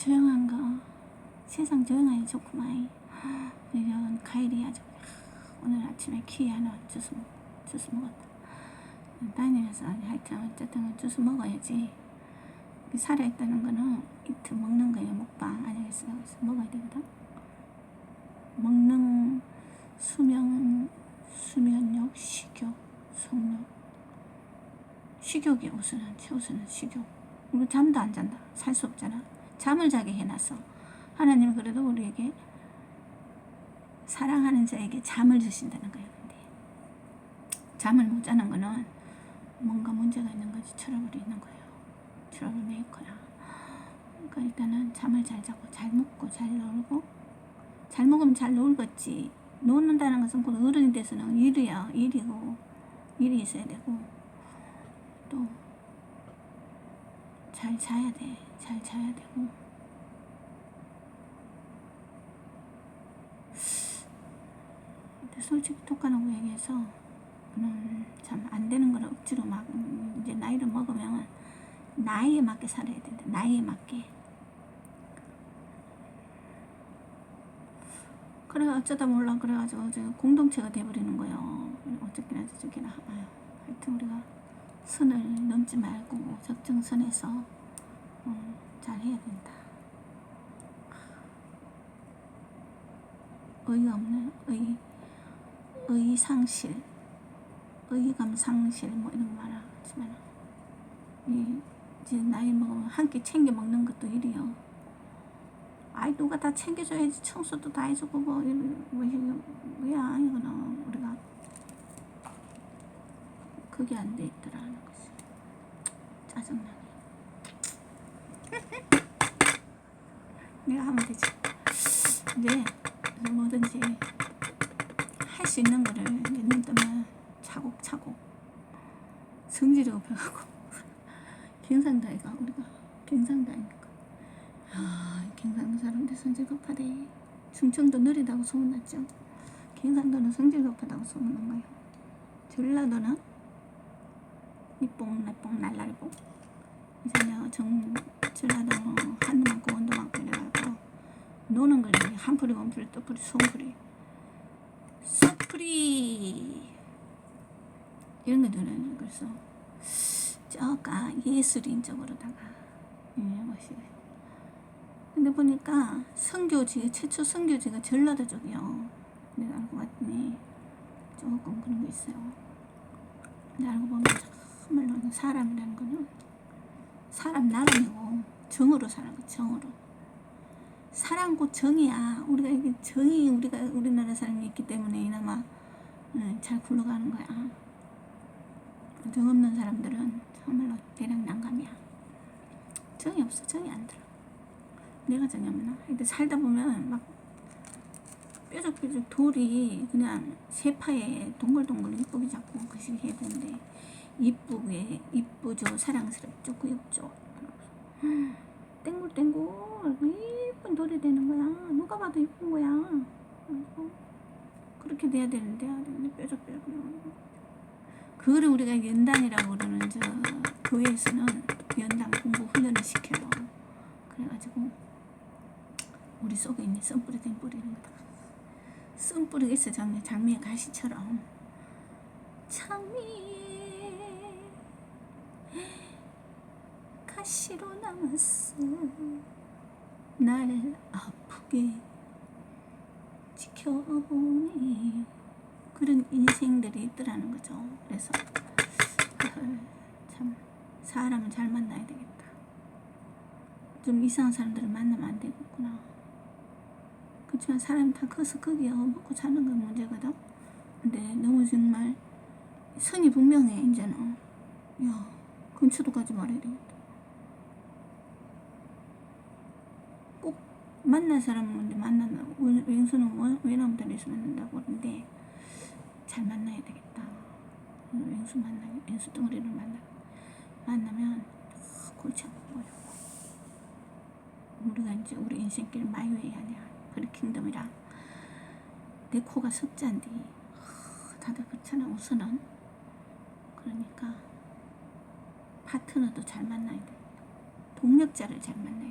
조용한 거 세상 조용하니 좋구만 이런 과일이 아주 오늘 아침에 키위 하나 주스 먹 주스 먹었다. 다니면서 하여튼 어쨌든 주스 먹어야지. 살아있다는 거는 이트 먹는 거예요 먹방. 아니겠어 그래서 먹어야 되거든? 먹는 수면 수면력 식욕 속력. 식욕이 우선은. 최우선은 식욕. 우리 잠도 안 잔다. 살 수 없잖아 잠을 자게 해놨어 하나님은 그래도 우리에게 사랑하는 자에게 잠을 주신다는 거예요 근데. 잠을 못 자는 거는 뭔가 문제가 있는 거지 트러블이 있는 거예요. 트러블 메이커야. 그러니까 일단은 잠을 잘 자고 잘 먹고 잘 놀고 잘 먹으면 잘 놀겠지. 놓는다는 것은 곧 어른이 돼서는 일이야. 일이고 일이 있어야 되고 또 잘 자야 돼. 잘 자야 되고. 솔직히 똑같은 얘기해서 음, 참안 되는 걸 억지로 막 음, 이제 나이를 먹으면 나이에 맞게 살아야 된다. 나이에 맞게. 그래 어쩌다 몰라 그래가지고 공동체가 돼버리는 거예요. 어쨌거나 저쨌거나 아유, 하여튼 우리가 선을 넘지 말고 적정 선에서 음, 잘 해야 된다. 의의 없는 의, 의 상실, 의감 상실 뭐 이런 거 말하지만 이 이제 나이 먹으면 한 끼 챙겨 먹는 것도 일이요. 아이 누가 다 챙겨줘야지 청소도 다 해주고 뭐 이런 뭐 뭐야 이거는 우리가 그게 안 돼 있더라는 것이 짜증나네. 내가 하면 되지. 이제 뭐든지 할 수 있는 거를 눈 뜨면 차곡차곡 성질이 높여가고 경상도이가 우리가 경상도니까 아 경상도 사람들 성질 급하대. 충청도 느리다고 소문났죠. 경상도는 성질 급하다고 소문난 거예요. 전라도는 이뽕 나뽕 날라리뽕. 이제는 정 전라도 한도 많고 원도 많고 이래가지고 노는 걸 이제 한풀이 원풀이 또풀이 소풀이. 쏘풀이. 이런 것들은 그래서. 저가 예술인 쪽으로다가. 예, 근데 보니까 선교지 최초 선교지가 전라도 쪽이요. 내가 알고 봤더니 조금 그런 거 있어요. 근데 알고 보면 정말로 사람이라는 거는 사람 나름이고 정으로 사는 거 정으로. 사랑 곧 정이야. 우리가 이게 정이 우리가 우리나라 사람이 있기 때문에 이나마 응, 잘 굴러가는 거야. 정 없는 사람들은 정말로 대략 난감이야. 정이 없어. 정이 안 들어. 내가 정이 없나? 근데 살다 보면 막 뾰족뾰족 돌이 그냥 세파에 동글동글 이쁘게 잡고 그식 해야 되는데 이쁘게 이쁘죠? 사랑스럽죠? 구엽죠? 땡글땡글 이쁜 돌이 되는 거야. 누가 봐도 이쁜 거야. 그렇게 돼야 되는데 아, 뾰족뾰족 그거를 우리가 연단이라고 그러는 저 교회에서는 연단 공부 훈련을 시켜요. 그래가지고 우리 속에 있는 썬뿌리 땡뿌리 이런 거다. 쓴뿌리가 있어 장미, 장미의 가시처럼. 장미 가시로 남았어 날 아프게 지켜보니 그런 인생들이 있더라는 거죠 그래서 참 사람을 잘 만나야 되겠다 좀 이상한 사람들을 만나면 안 되겠구나 그렇지만 사람 다 커서 거기에 먹고 사는 건 문제거든. 근데 너무 정말 선이 분명해 이제는. 야 근처도 가지 말아야 되겠다. 만날 사람은 만나면 왼수는 외남들에서 만난다고 그러는데 잘 만나야 되겠다. 왼수 만나 왼수 덩어리를 만나 만나면 골치 아프고 우리가 이제 우리 인생길 마이웨이 아니야. 그리킹덤이라 내 코가 석자인데 다들 그렇잖아 우선은. 그러니까 파트너도 잘 만나야 돼. 동력자를 잘 만나